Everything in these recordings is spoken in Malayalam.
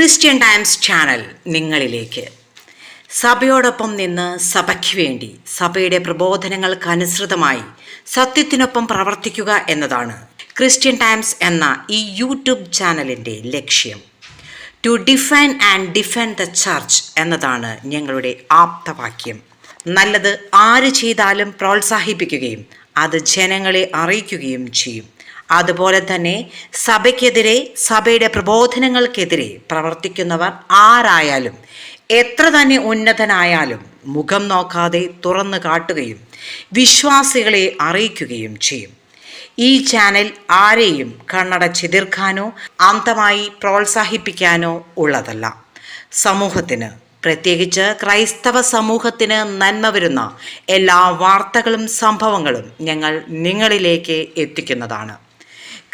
ക്രിസ്ത്യൻ ടൈംസ് ചാനൽ നിങ്ങളിലേക്ക്. സഭയോടൊപ്പം നിന്ന് സഭയ്ക്ക് വേണ്ടി സഭയുടെ പ്രബോധനങ്ങൾക്കനുസൃതമായി സത്യത്തിനൊപ്പം പ്രവർത്തിക്കുക എന്നതാണ് ക്രിസ്ത്യൻ ടൈംസ് എന്ന ഈ യൂട്യൂബ് ചാനലിന്റെ ലക്ഷ്യം. To define and defend the church എന്നതാണ് ഞങ്ങളുടെ ആപ്തവാക്യം. നല്ലത് ആര് ചെയ്താലും പ്രോത്സാഹിപ്പിക്കുകയും അത് ജനങ്ങളെ അറിയിക്കുകയും ചെയ്യും. അതുപോലെ തന്നെ സഭയ്ക്കെതിരെ സഭയുടെ പ്രബോധനങ്ങൾക്കെതിരെ പ്രവർത്തിക്കുന്നവർ ആരായാലും എത്ര തന്നെ ഉന്നതനായാലും മുഖം നോക്കാതെ തുറന്നു കാട്ടുകയും വിശ്വാസികളെ അറിയിക്കുകയും ചെയ്യും. ഈ ചാനൽ ആരെയും കണ്ണടച്ചെതിർക്കാനോ അന്തമായി പ്രോത്സാഹിപ്പിക്കാനോ ഉള്ളതല്ല. സമൂഹത്തിന് പ്രത്യേകിച്ച് ക്രൈസ്തവ സമൂഹത്തിന് നന്മ വരുന്ന എല്ലാ വാർത്തകളും സംഭവങ്ങളും ഞങ്ങൾ നിങ്ങളിലേക്ക് എത്തിക്കുന്നതാണ്.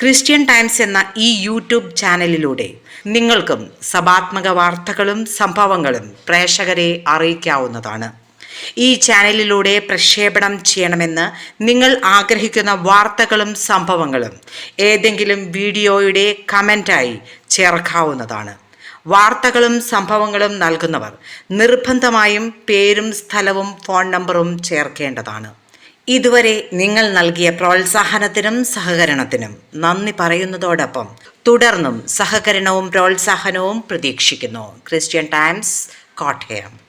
ക്രിസ്ത്യൻ ടൈംസ് എന്ന ഈ യൂട്യൂബ് ചാനലിലൂടെ നിങ്ങൾക്കും സഭാത്മക വാർത്തകളും സംഭവങ്ങളും പ്രേക്ഷകരെ അറിയിക്കാവുന്നതാണ്. ഈ ചാനലിലൂടെ പ്രക്ഷേപണം ചെയ്യണമെന്ന് നിങ്ങൾ ആഗ്രഹിക്കുന്ന വാർത്തകളും സംഭവങ്ങളും ഏതെങ്കിലും വീഡിയോയുടെ കമന്റായി ചേർക്കാവുന്നതാണ്. വാർത്തകളും സംഭവങ്ങളും നൽകുന്നവർ നിർബന്ധമായും പേരും സ്ഥലവും ഫോൺ നമ്പറും ചേർക്കേണ്ടതാണ്. ഇതുവരെ നിങ്ങൾ നൽകിയ പ്രോത്സാഹനത്തിനും സഹകരണത്തിനും നന്ദി പറയുന്നതോടൊപ്പം തുടർന്നും സഹകരണവും പ്രോത്സാഹനവും പ്രതീക്ഷിക്കുന്നു. Christian Times Kottayam.